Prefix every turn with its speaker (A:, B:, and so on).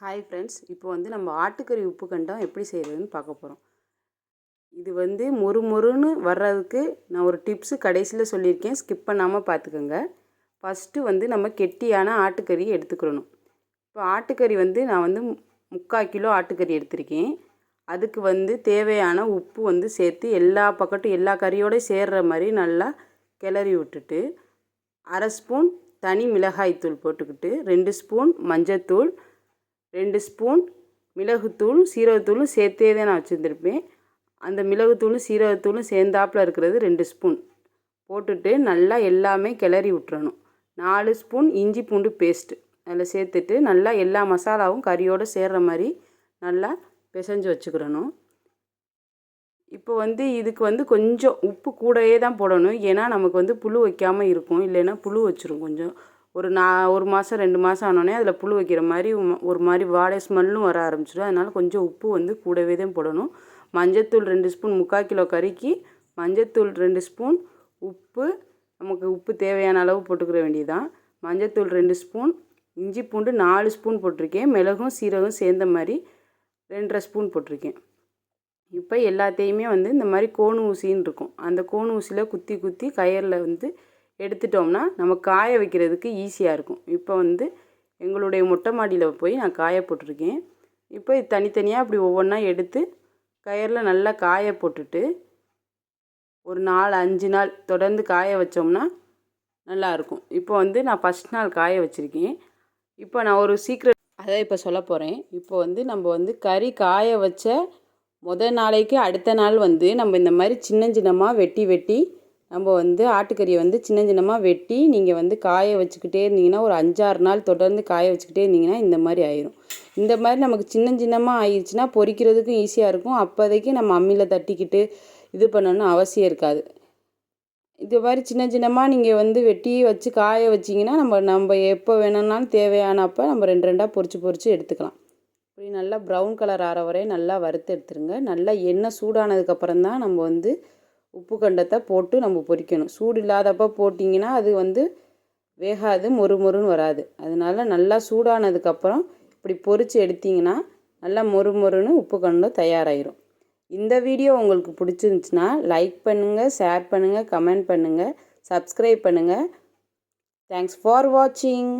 A: Hi friends இப்போ வந்து நம்ம ஆட்டுக்கறி உப்பு கண்டம் எப்படி செய்கிறதுன்னு பார்க்க போகிறோம் இது வந்து மொறு மொறுன்னு வர்றதுக்கு நான் ஒரு டிப்ஸு கடைசியில் சொல்லியிருக்கேன். ஸ்கிப் பண்ணாமல் பார்த்துக்கோங்க. ஃபஸ்ட்டு வந்து நம்ம கெட்டியான ஆட்டுக்கறி எடுத்துக்கிறணும். இப்போ ஆட்டுக்கறி வந்து நான் வந்து முக்கால் கிலோ ஆட்டுக்கறி எடுத்திருக்கேன். அதுக்கு வந்து தேவையான உப்பு வந்து சேர்த்து எல்லா பக்கட்டும் எல்லா கறியோடய சேர்ற மாதிரி நல்லா கிளறி விட்டுட்டு அரை ஸ்பூன் தனி மிளகாய்த்தூள் போட்டுக்கிட்டு ரெண்டு ஸ்பூன் மஞ்சத்தூள் ரெண்டு ஸ்பூன் மிளகுத்தூள் சீரகத்தூளும் சேர்த்தே தான் நான் வச்சுருந்துருப்பேன். அந்த மிளகுத்தூளும் சீரகத்தூளும் சேர்ந்தாப்பில் இருக்கிறது ரெண்டு ஸ்பூன். போட்டுட்டு நல்லா எல்லாமே கிளறி விட்டுறணும். நாலு ஸ்பூன் இஞ்சி பூண்டு பேஸ்ட்டு. அதில் சேர்த்துட்டு நல்லா எல்லா மசாலாவும் கறியோடு சேர்கிற மாதிரி நல்லா பிசைஞ்சு வச்சுக்கிறணும். இப்போ வந்து இதுக்கு வந்து கொஞ்சம் உப்பு கூடயே தான் போடணும். ஏன்னா நமக்கு வந்து புழு வைக்காமல் இருக்கும். இல்லைன்னா புழு வச்சிரும் கொஞ்சம். ஒரு நா ஒரு மாதம் ரெண்டு மாதம் ஆனோடனே அதில் புழு வைக்கிற மாதிரி ஒரு மாதிரி வாடை ஸ்மெல்லும் வர ஆரம்பிச்சிடும். அதனால் கொஞ்சம் உப்பு வந்து கூடவே தான் போடணும். மஞ்சத்தூள் ரெண்டு ஸ்பூன் முக்கால் கிலோ கறிக்கு மஞ்சத்தூள் ரெண்டு ஸ்பூன் உப்பு நமக்கு உப்பு தேவையான அளவு போட்டுக்கிற வேண்டியதுதான். மஞ்சத்தூள் ரெண்டு ஸ்பூன் இஞ்சி பூண்டு நாலு ஸ்பூன் போட்டிருக்கேன். மிளகும் சீரகம் சேர்ந்த மாதிரி ரெண்டரை ஸ்பூன் போட்டிருக்கேன். இப்போ எல்லாத்தையுமே வந்து இந்த மாதிரி கோணு ஊசின்னு இருக்கும். அந்த கோணு ஊசியில் குத்தி குத்தி கயரில் வந்து எடுத்துட்டோம்னா நம்ம காய வைக்கிறதுக்கு ஈஸியாக இருக்கும். இப்போ வந்து எங்களுடைய மொட்டை மாடியில் போய் நான் காய போட்டிருக்கேன். இப்போ இது தனித்தனியாக அப்படி ஒவ்வொன்றா எடுத்து கயரில் நல்லா காய போட்டுட்டு ஒரு நாலு அஞ்சு நாள் தொடர்ந்து காய வச்சோம்னா நல்லாயிருக்கும் இப்போ வந்து நான் ஃபஸ்ட் நாள் காய வச்சுருக்கேன். இப்போ நான் ஒரு சீக்கிரம் அதை இப்போ சொல்ல போகிறேன் இப்போ வந்து நம்ம வந்து கறி காய வச்ச முத நாளைக்கு அடுத்த நாள் வந்து நம்ம இந்த மாதிரி சின்ன சின்னமாக வெட்டி வெட்டி நம்ம வந்து ஆட்டுக்கறியை வந்து சின்ன சின்னமாக வெட்டி நீங்கள் வந்து காய வச்சுக்கிட்டே இருந்தீங்கன்னா ஒரு அஞ்சாறு நாள் தொடர்ந்து காய வச்சுக்கிட்டே இருந்தீங்கன்னா இந்த மாதிரி ஆயிரும். இந்த மாதிரி நமக்கு சின்ன சின்னமாக ஆயிடுச்சுன்னா பொறிக்கிறதுக்கும் ஈஸியாக இருக்கும். அப்போதைக்கு நம்ம அம்மியில் தட்டிக்கிட்டு இது பண்ணணும்னு அவசியம் இருக்காது. இது மாதிரி சின்ன சின்னமாக நீங்கள் வந்து வெட்டி வச்சு காய வச்சிங்கன்னா நம்ம நம்ம எப்போ வேணும்னாலும் தேவையானப்போ நம்ம ரெண்டு ரெண்டாக பொறிச்சு பொறிச்சு எடுத்துக்கலாம். இப்படி நல்லா ப்ரௌன் கலர் ஆற வரையும் நல்லா வறுத்து எடுத்துருங்க. நல்லா எண்ணெய் சூடானதுக்கப்புறம் தான் நம்ம வந்து உப்பு கண்டத்தை போட்டு நம்ம பொரிக்கணும் சூடு இல்லாதப்போ போட்டிங்கன்னா அது வந்து வேகாது மொறு மொறுன்னு வராது. அதனால நல்லா சூடானதுக்கப்புறம் இப்படி பொரித்து எடுத்திங்கன்னா நல்லா மொறு மொறுன்னு உப்பு கண்டம் தயாராகிரும் இந்த வீடியோ உங்களுக்கு பிடிச்சிருந்துச்சின்னா லைக் பண்ணுங்கள் ஷேர் பண்ணுங்கள் கமெண்ட் பண்ணுங்கள் சப்ஸ்கிரைப் பண்ணுங்கள் தேங்க்ஸ் ஃபார் வாட்சிங்